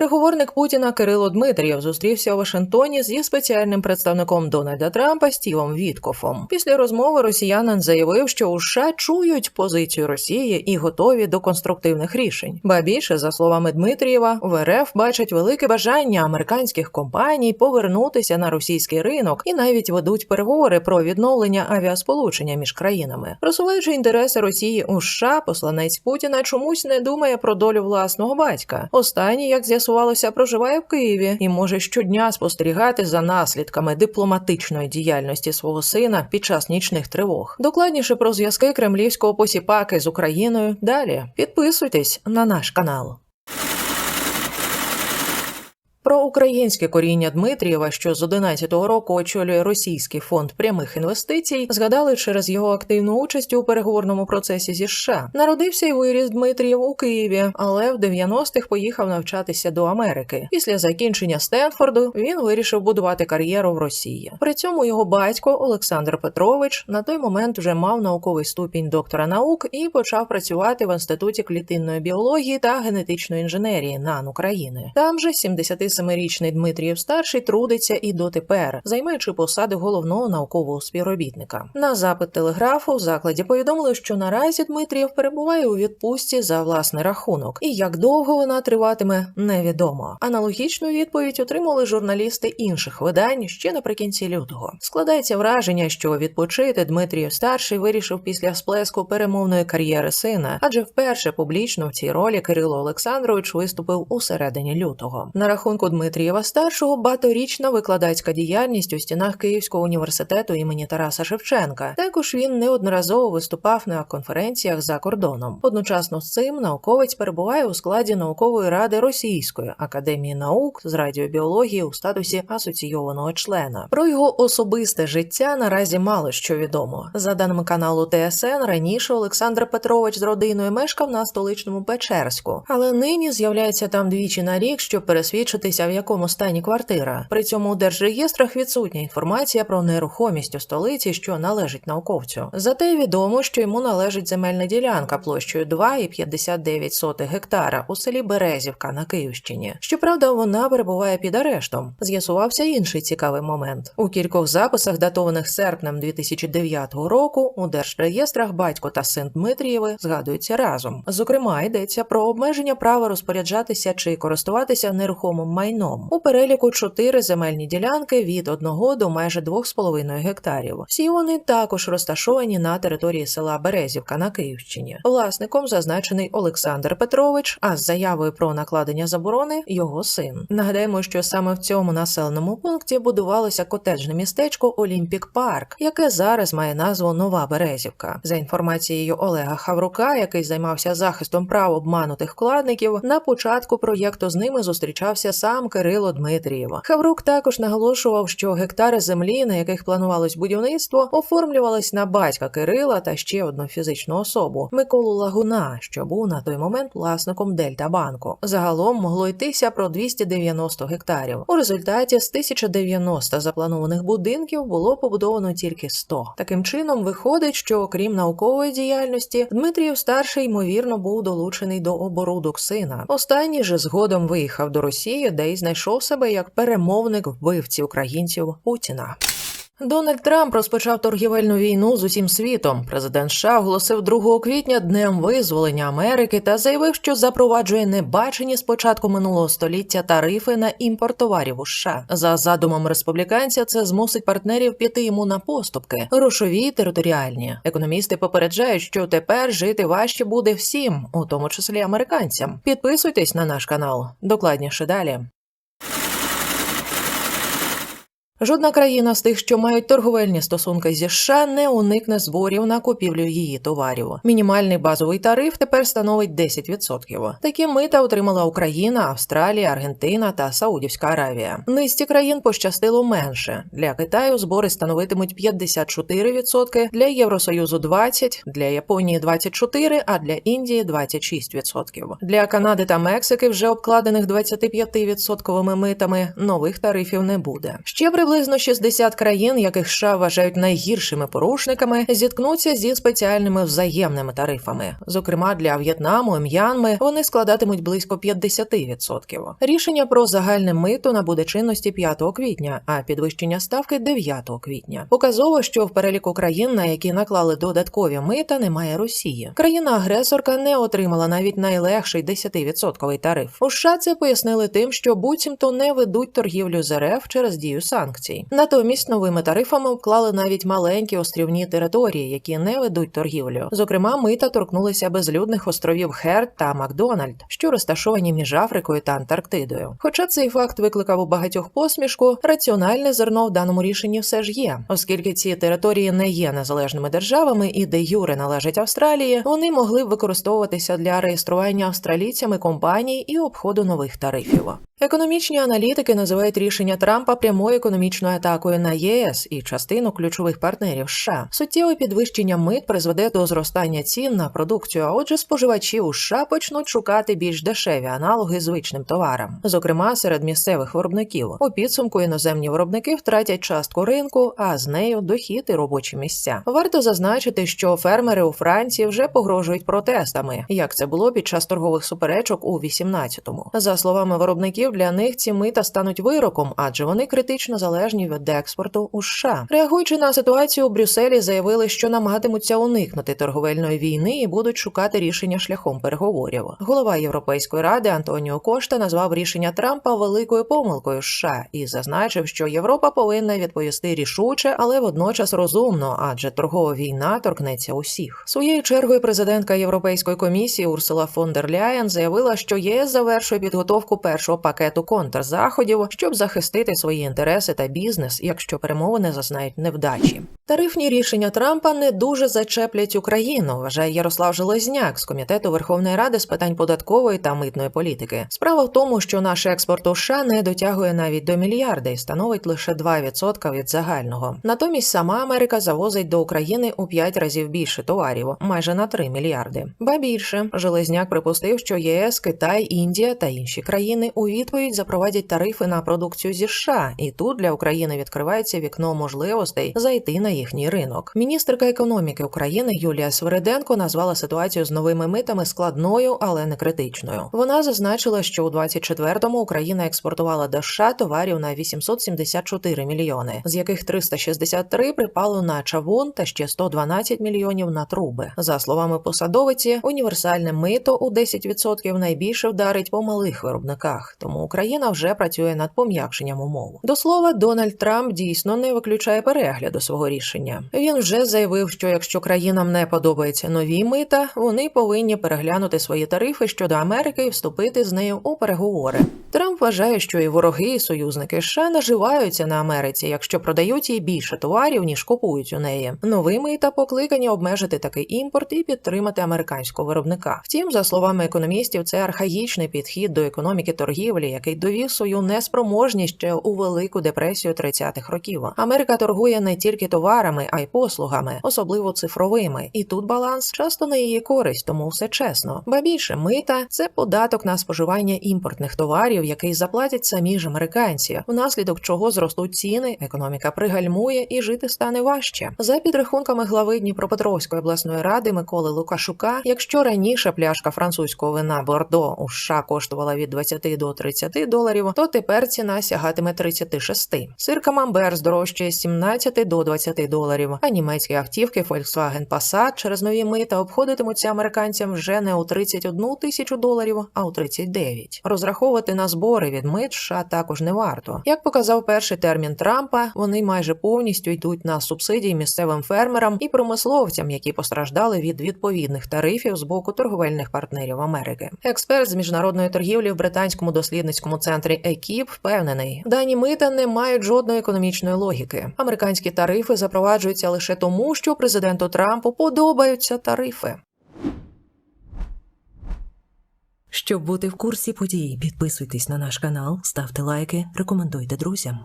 Переговорник Путіна Кирило Дмитрієв зустрівся у Вашингтоні зі спеціальним представником Дональда Трампа Стівом Віткофом. Після розмови росіянин заявив, що у США чують позицію Росії і готові до конструктивних рішень. Ба більше, за словами Дмитрієва, в РФ бачать велике бажання американських компаній повернутися на російський ринок і навіть ведуть переговори про відновлення авіасполучення між країнами, просуваючи інтереси Росії у США, посланець Путіна чомусь не думає про долю власного батька. Останній, як з'ясувалося, проживає в Києві і може щодня спостерігати за наслідками дипломатичної діяльності свого сина під час нічних тривог. Докладніше про зв'язки кремлівського посіпаки з Україною. Далі підписуйтесь на наш канал. Про українське коріння Дмитрієва, що з 11-го року очолює російський фонд прямих інвестицій, згадали через його активну участь у переговорному процесі зі США. Народився і виріс Дмитрієв у Києві, але в 90-х поїхав навчатися до Америки. Після закінчення Стенфорду він вирішив будувати кар'єру в Росії. При цьому його батько Олександр Петрович на той момент вже мав науковий ступінь доктора наук і почав працювати в інституті клітинної біології та генетичної інженерії НАН України. Там же 70 27-річний Дмитрієв старший трудиться і дотепер, займаючи посади головного наукового співробітника. На запит телеграфу в закладі повідомили, що наразі Дмитрієв перебуває у відпустці за власний рахунок, і як довго вона триватиме, невідомо. Аналогічну відповідь отримали журналісти інших видань ще наприкінці лютого. Складається враження, що відпочити Дмитрієв старший вирішив після сплеску перемовної кар'єри сина, адже вперше публічно в цій ролі Кирило Олександрович виступив у середині лютого. На рахунку Дмитрієва старшого багаторічна викладацька діяльність у стінах Київського університету імені Тараса Шевченка. Також він неодноразово виступав на конференціях за кордоном. Одночасно з цим науковець перебуває у складі наукової ради Російської академії наук з радіобіології у статусі асоційованого члена. Про його особисте життя наразі мало що відомо. За даними каналу ТСН, раніше Олександр Петрович з родиною мешкав на столичному Печерську, але нині з'являється там двічі на рік, щоб пересвідчитися, в якому стані квартира. При цьому у держреєстрах відсутня інформація про нерухомість у столиці, що належить науковцю. Зате відомо, що йому належить земельна ділянка площею 2,59 гектара у селі Березівка на Київщині. Щоправда, вона перебуває під арештом. З'ясувався інший цікавий момент. У кількох записах, датованих серпнем 2009 року, у держреєстрах батько та син Дмитрієви згадуються разом. Зокрема, йдеться про обмеження права розпоряджатися чи користуватися нерухомим майном. У переліку чотири земельні ділянки від 1 до майже 2,5 гектарів. Всі вони також розташовані на території села Березівка на Київщині. Власником зазначений Олександр Петрович, а з заявою про накладення заборони його син. Нагадаємо, що саме в цьому населеному пункті будувалося котеджне містечко Олімпік Парк, яке зараз має назву Нова Березівка. За інформацією Олега Хаврука, який займався захистом прав обманутих вкладників, на початку проєкту з ними зустрічався сам Кирило Дмитрієв. Хаврук також наголошував, що гектари землі, на яких планувалось будівництво, оформлювались на батька Кирила та ще одну фізичну особу Миколу Лагуна, що був на той момент власником Дельта банку. Загалом могло йтися про 290 гектарів. У результаті з 1090 запланованих будинків було побудовано тільки 100. Таким чином виходить, що окрім наукової діяльності, Дмитрієв старший ймовірно був долучений до оборудок сина. Останній же згодом виїхав до Росії, де й знайшов себе як перемовник вбивці українців Путіна. Дональд Трамп розпочав торгівельну війну з усім світом. Президент США оголосив 2 квітня днем визволення Америки та заявив, що запроваджує небачені з початку минулого століття тарифи на імпорт товарів у США. За задумом республіканця, це змусить партнерів піти йому на поступки, грошові територіальні. Економісти попереджають, що тепер жити важче буде всім, у тому числі американцям. Підписуйтесь на наш канал. Докладніше далі. Жодна країна з тих, що мають торговельні стосунки зі США, не уникне зборів на купівлю її товарів. Мінімальний базовий тариф тепер становить 10%. Такі мита отримала Україна, Австралія, Аргентина та Саудівська Аравія. Низці країн пощастило менше. Для Китаю збори становитимуть 54%, для Євросоюзу 20%, для Японії 24%, а для Індії 26%. Для Канади та Мексики, вже обкладених 25% митами, нових тарифів не буде. Ще приблизно Приблизно 60 країн, яких США вважають найгіршими порушниками, зіткнуться зі спеціальними взаємними тарифами. Зокрема, для В'єтнаму і М'янми вони складатимуть близько 50%. Рішення про загальне мито набуде чинності 5 квітня, а підвищення ставки 9 квітня. Показово, що в переліку країн, на які наклали додаткові мита, немає Росії. Країна-агресорка не отримала навіть найлегший 10% тариф. У США це пояснили тим, що буцімто не ведуть торгівлю з РФ через дію санкцій. Натомість новими тарифами обклали навіть маленькі острівні території, які не ведуть торгівлю. Зокрема, мита торкнулися безлюдних островів Херд та Макдональд, що розташовані між Африкою та Антарктидою. Хоча цей факт викликав у багатьох посмішку, раціональне зерно в даному рішенні все ж є, оскільки ці території не є незалежними державами і де юре належать Австралії, вони могли б використовуватися для реєстрування австралійцями компаній і обходу нових тарифів. Економічні аналітики називають рішення Трампа прямою економічною атакою на ЄС і частину ключових партнерів США. Суттєве підвищення мит призведе до зростання цін на продукцію. А отже, споживачі у США почнуть шукати більш дешеві аналоги звичним товарам, зокрема серед місцевих виробників. У підсумку іноземні виробники втратять частку ринку, а з нею дохід і робочі місця. Варто зазначити, що фермери у Франції вже погрожують протестами, як це було під час торгових суперечок у 18-му. За словами виробників, для них ці мита стануть вироком, адже вони критично залежні від експорту у США. Реагуючи на ситуацію, у Брюсселі заявили, що намагатимуться уникнути торговельної війни і будуть шукати рішення шляхом переговорів. Голова Європейської ради Антоніо Кошта назвав рішення Трампа великою помилкою США і зазначив, що Європа повинна відповісти рішуче, але водночас розумно, адже торгова війна торкнеться усіх. Своєю чергою президентка Європейської комісії Урсула фон дер Ляєн заявила, що ЄС завершує підготовку першого пакету контрзаходів, щоб захистити свої інтереси та бізнес, якщо перемовини зазнають невдачі. Тарифні рішення Трампа не дуже зачеплять Україну, вважає Ярослав Железняк з комітету Верховної Ради з питань податкової та митної політики. Справа в тому, що наш експорт у США не дотягує навіть до мільярда і становить лише 2% від загального. Натомість сама Америка завозить до України у 5 разів більше товарів, майже на 3 мільярди. Ба більше Железняк припустив, що ЄС, Китай, Індія та інші країни у відповідь запровадять тарифи на продукцію зі США, і тут для України відкривається вікно можливостей зайти на їхній ринок. Міністерка економіки України Юлія Свериденко назвала ситуацію з новими митами складною, але не критичною. Вона зазначила, що у 24-му Україна експортувала до США товарів на 874 мільйони, з яких 363 припало на чавун та ще 112 мільйонів на труби. За словами посадовиці, універсальне мито у 10% найбільше вдарить по малих виробниках, тому Україна вже працює над пом'якшенням умов. До слова, Дональд Трамп дійсно не виключає перегляду свого рішення. Він вже заявив, що якщо країнам не подобаються нові мита, вони повинні переглянути свої тарифи щодо Америки і вступити з нею у переговори. Трамп вважає, що і вороги, і союзники США наживаються на Америці, якщо продають їй більше товарів ніж купують у неї. Нові мита покликані обмежити такий імпорт і підтримати американського виробника. Втім, за словами економістів, це архаїчний підхід до економіки торгівлі, який довів свою неспроможність ще у велику депресію 30-х років. Америка торгує не тільки товарами, а й послугами, особливо цифровими. І тут баланс часто на її користь, тому все чесно. Ба більше мита це податок на споживання імпортних товарів, який заплатять самі ж американці, внаслідок чого зростуть ціни, економіка пригальмує і жити стане важче. За підрахунками глави Дніпропетровської обласної ради Миколи Лукашука, якщо раніше пляшка французького вина Бордо у США коштувала від 20 до 30 доларів, то тепер ціна сягатиме 36. Сир Камамбер здорожчає з 17 до 20 доларів, а німецькі автівки Volkswagen Passat через нові мита обходитимуться американцям вже не у 31 тисячу доларів, а у 39. Розраховувати на збори від мит США також не варто. Як показав перший термін Трампа, вони майже повністю йдуть на субсидії місцевим фермерам і промисловцям, які постраждали від відповідних тарифів з боку торговельних партнерів Америки. Експерт з міжнародної торгівлі в британському дослідницькому центрі Екіп впевнений, дані мита не мають жодної економічної логіки. Американські тарифи запроваджуються лише тому, що президенту Трампу подобаються тарифи. Щоб бути в курсі подій, підписуйтесь на наш канал, ставте лайки, рекомендуйте друзям.